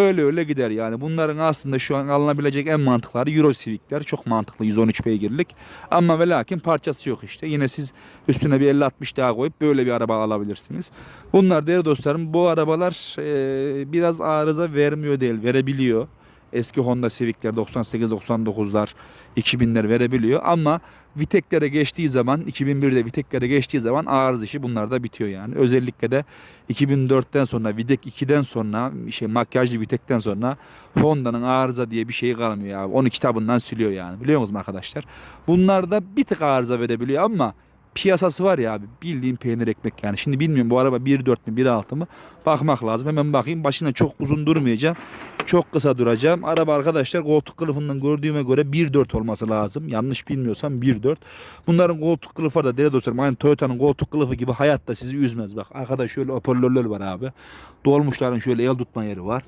Öyle öyle gider yani. Bunların aslında şu an alınabilecek en mantıkları Euro Civic'ler. Çok mantıklı 113 beygirlik. Ama ve lakin parçası yok işte. Yine siz üstüne bir 50-60 daha koyup böyle bir araba alabilirsiniz. Bunlar değerli dostlarım bu arabalar e, biraz arıza vermiyor değil verebiliyor. Eski Honda Civic'ler 98-99'lar 2000'ler verebiliyor ama Viteklere geçtiği zaman 2001'de Viteklere geçtiği zaman arıza işi bunlarda bitiyor yani. Özellikle de 2004'ten sonra Vitek 2'den sonra şey makyajlı Vitek'ten sonra Honda'nın arıza diye bir şey kalmıyor abi. Onu kitabından siliyor yani. Biliyor musunuz arkadaşlar? Bunlarda bir tık arıza verebiliyor ama piyasası var ya abi bildiğin peynir ekmek yani. Şimdi bilmiyorum bu araba 1.4 mü 1.6 mı bakmak lazım. Hemen bakayım başına çok uzun durmayacağım. Çok kısa duracağım. Araba arkadaşlar koltuk kılıfından gördüğüme göre 1.4 olması lazım. Yanlış bilmiyorsam 1.4. Bunların koltuk kılıfı da değerli dostlarım aynı Toyota'nın koltuk kılıfı gibi hayatta sizi üzmez. Bak arkada şöyle hoparlörler var abi. Dolmuşların şöyle el tutma yeri var.